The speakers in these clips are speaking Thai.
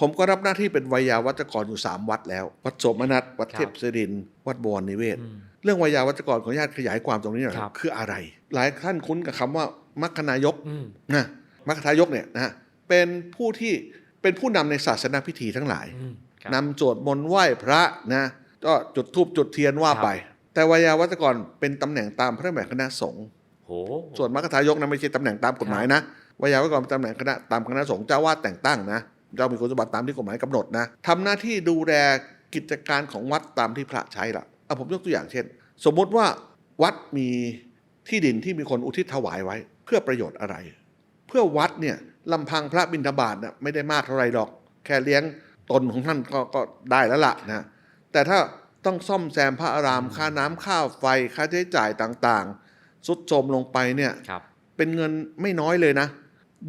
ผมก็รับหน้าที่เป็นวิยาวัจกรอยู่ 3 วัดแล้ว วัดโสมนัสวัดครับเทพศิรินทร์วัดบวรนิเวศอืมเรื่องวิยาวัจกรขออนุญาตขยายความตรงนี้หน่อยครับคืออะไร หลายท่านคุ้นกับคำว่ามัคคนายกอืมนะมัคคทายกเนี่ยนะฮะเป็นผู้ที่เป็นผู้นำในศาสนาพิธีทั้งหลายอืมครับนำสวดมนต์ไหว้พระนะก็จุดธูปจุดเทียนว่าครับไป แต่วิยาวัจกรเป็นตำแหน่งตามพระแม่คณะสงฆ์โหส่วนมัคคทายกนั้นไม่ใช่ตำแหน่งตามกฎหมายนะวิยาวัจกรเป็นตำแหน่งคณะตามคณะสงฆ์เจ้าวาดแต่งตั้งนะ เจ้ามีคุณสมบัติตามที่กฎหมายกำหนดนะทำหน้าที่ดูแลกิจการของวัดตามที่พระใช้ละเอาผมยกตัวอย่างเช่น สมมุติว่าวัดมีที่ดินที่มีคนอุทิศถวายไว้ เพื่อประโยชน์อะไร เพื่อวัดเนี่ยลำพังพระบิณฑบาตน่ะไม่ได้มากเท่าไรหรอก แค่เลี้ยงตนของท่านก็ก็ได้แล้วล่ะนะแต่ถ้าต้องซ่อมแซมพระอารามค่าน้ำค่าไฟค่าใช้จ่ายต่างๆสุดโทรมลงไปเนี่ยครับเป็นเงินไม่น้อยเลยนะ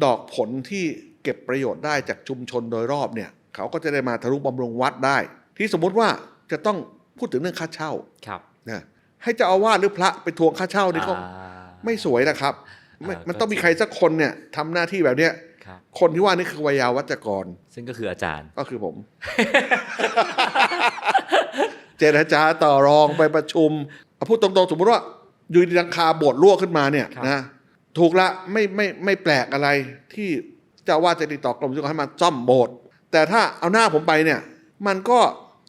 ดอกผลที่ เก็บประโยชน์ได้จากชุมชนโดยรอบเนี่ยเขาก็จะได้มาทะลุบำรุงวัดได้ ที่สมมุติว่าจะต้องพูดถึงเรื่องค่าเช่าครับนะให้เจ้าอาวาสหรือพระไปทวงค่าเช่านี่ก็อ่าไม่สวยนะครับไม่อ่ามัมันต้องมีก็จริงใครสักคนเนี่ยทำหน้าที่แบบเนี้ยครับคนที่ว่านี่คือวิยาวัจกร ซึ่งก็คืออาจารย์ก็คือผม เจรจาต่อรองไปประชุมเอาพูดตรงๆ สมมติว่าอยู่ดีๆหลังคาโบสถ์รั่วขึ้นมาเนี่ยครับนะถูกละไม่ไม่ไม่แปลกอะไรที่ เจ้าว่าจะติดต่อกรมศิลปากรให้มาซ่อมโบสถ์แต่ถ้าเอาหน้าผมไปเนี่ย มันก็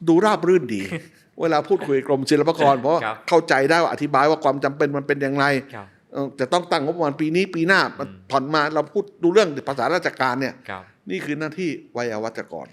ดูราบรื่นดี เวลาพูดคุยกับกรมศิลปากร เพราะว่าครับ เข้าใจได้ว่าอธิบายว่าความจำเป็นมันเป็นอย่างไรครับเออจะต้องตั้งงบประมาณปีนี้ปีหน้ามันผ่อนมาเราพูดดูเรื่องภาษาราชการเนี่ย ครับ นี่คือหน้าที่วิยาวัจกร